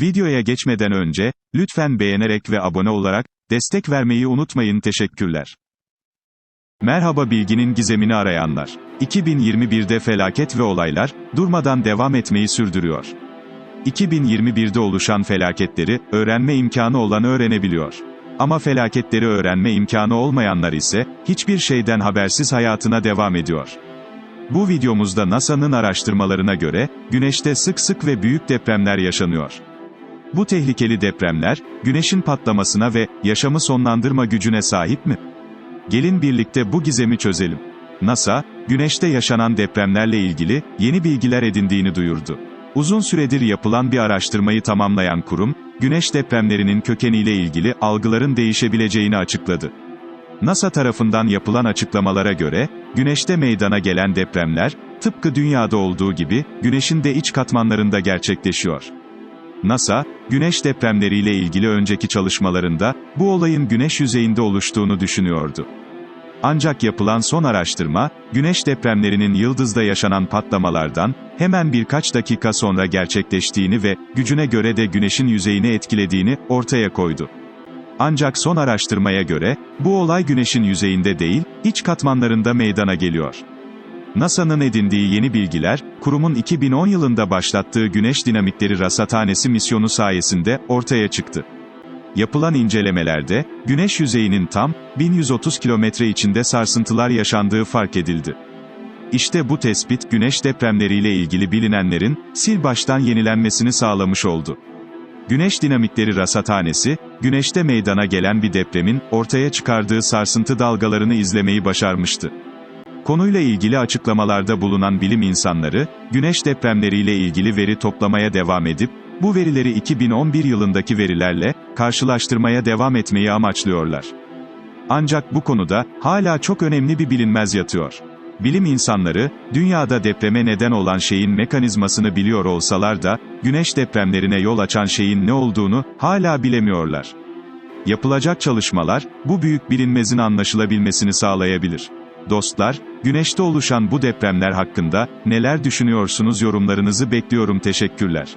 Videoya geçmeden önce, lütfen beğenerek ve abone olarak, destek vermeyi unutmayın teşekkürler. Merhaba bilginin gizemini arayanlar. 2021'de felaket ve olaylar, durmadan devam etmeyi sürdürüyor. 2021'de oluşan felaketleri, öğrenme imkanı olan öğrenebiliyor. Ama felaketleri öğrenme imkanı olmayanlar ise, hiçbir şeyden habersiz hayatına devam ediyor. Bu videomuzda NASA'nın araştırmalarına göre, Güneş'te sık sık ve büyük depremler yaşanıyor. Bu tehlikeli depremler, Güneş'in patlamasına ve yaşamı sonlandırma gücüne sahip mi? Gelin birlikte bu gizemi çözelim. NASA, Güneş'te yaşanan depremlerle ilgili yeni bilgiler edindiğini duyurdu. Uzun süredir yapılan bir araştırmayı tamamlayan kurum, Güneş depremlerinin kökeniyle ilgili algıların değişebileceğini açıkladı. NASA tarafından yapılan açıklamalara göre, Güneş'te meydana gelen depremler, tıpkı Dünya'da olduğu gibi, Güneş'in de iç katmanlarında gerçekleşiyor. NASA, Güneş depremleriyle ilgili önceki çalışmalarında, bu olayın Güneş yüzeyinde oluştuğunu düşünüyordu. Ancak yapılan son araştırma, Güneş depremlerinin yıldızda yaşanan patlamalardan, hemen birkaç dakika sonra gerçekleştiğini ve, gücüne göre de Güneş'in yüzeyini etkilediğini, ortaya koydu. Ancak son araştırmaya göre, bu olay Güneş'in yüzeyinde değil, iç katmanlarında meydana geliyor. NASA'nın edindiği yeni bilgiler, kurumun 2010 yılında başlattığı Güneş Dinamikleri Rasathanesi misyonu sayesinde ortaya çıktı. Yapılan incelemelerde, Güneş yüzeyinin tam, 1130 kilometre içinde sarsıntılar yaşandığı fark edildi. İşte bu tespit, Güneş depremleriyle ilgili bilinenlerin, sil baştan yenilenmesini sağlamış oldu. Güneş Dinamikleri Rasathanesi, Güneş'te meydana gelen bir depremin, ortaya çıkardığı sarsıntı dalgalarını izlemeyi başarmıştı. Konuyla ilgili açıklamalarda bulunan bilim insanları, güneş depremleriyle ilgili veri toplamaya devam edip, bu verileri 2011 yılındaki verilerle, karşılaştırmaya devam etmeyi amaçlıyorlar. Ancak bu konuda, hala çok önemli bir bilinmez yatıyor. Bilim insanları, dünyada depreme neden olan şeyin mekanizmasını biliyor olsalar da, güneş depremlerine yol açan şeyin ne olduğunu, hala bilemiyorlar. Yapılacak çalışmalar, bu büyük bilinmezin anlaşılabilmesini sağlayabilir. Dostlar, Güneşte oluşan bu depremler hakkında neler düşünüyorsunuz yorumlarınızı bekliyorum teşekkürler.